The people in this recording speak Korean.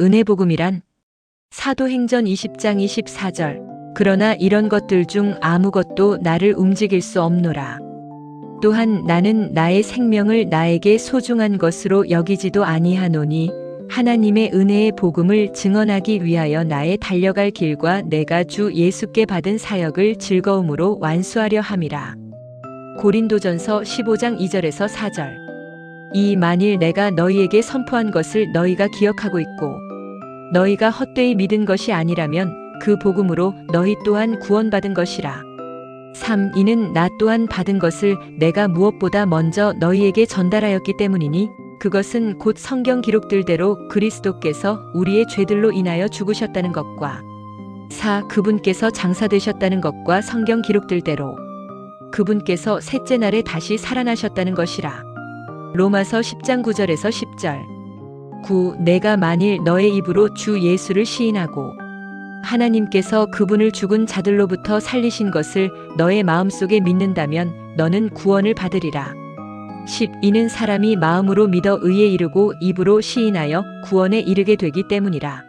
은혜 복음이란 사도행전 20장 24절 그러나 이런 것들 중 아무것도 나를 움직일 수 없노라. 또한 나는 나의 생명을 나에게 소중한 것으로 여기지도 아니하노니 하나님의 은혜의 복음을 증언하기 위하여 나의 달려갈 길과 내가 주 예수께 받은 사역을 즐거움으로 완수하려 함이라. 고린도전서 15장 2절에서 4절. 이 만일 내가 너희에게 선포한 것을 너희가 기억하고 있고 너희가 헛되이 믿은 것이 아니라면 그 복음으로 너희 또한 구원받은 것이라. 3. 이는 나 또한 받은 것을 내가 무엇보다 먼저 너희에게 전달하였기 때문이니 그것은 곧 성경 기록들대로 그리스도께서 우리의 죄들로 인하여 죽으셨다는 것과 4. 그분께서 장사되셨다는 것과 성경 기록들대로 그분께서 셋째 날에 다시 살아나셨다는 것이라. 로마서 10장 9절에서 10절. 9. 내가 만일 너의 입으로 주 예수를 시인하고 하나님께서 그분을 죽은 자들로부터 살리신 것을 너의 마음속에 믿는다면 너는 구원을 받으리라. 10. 이는 사람이 마음으로 믿어 의에 이르고 입으로 시인하여 구원에 이르게 되기 때문이라.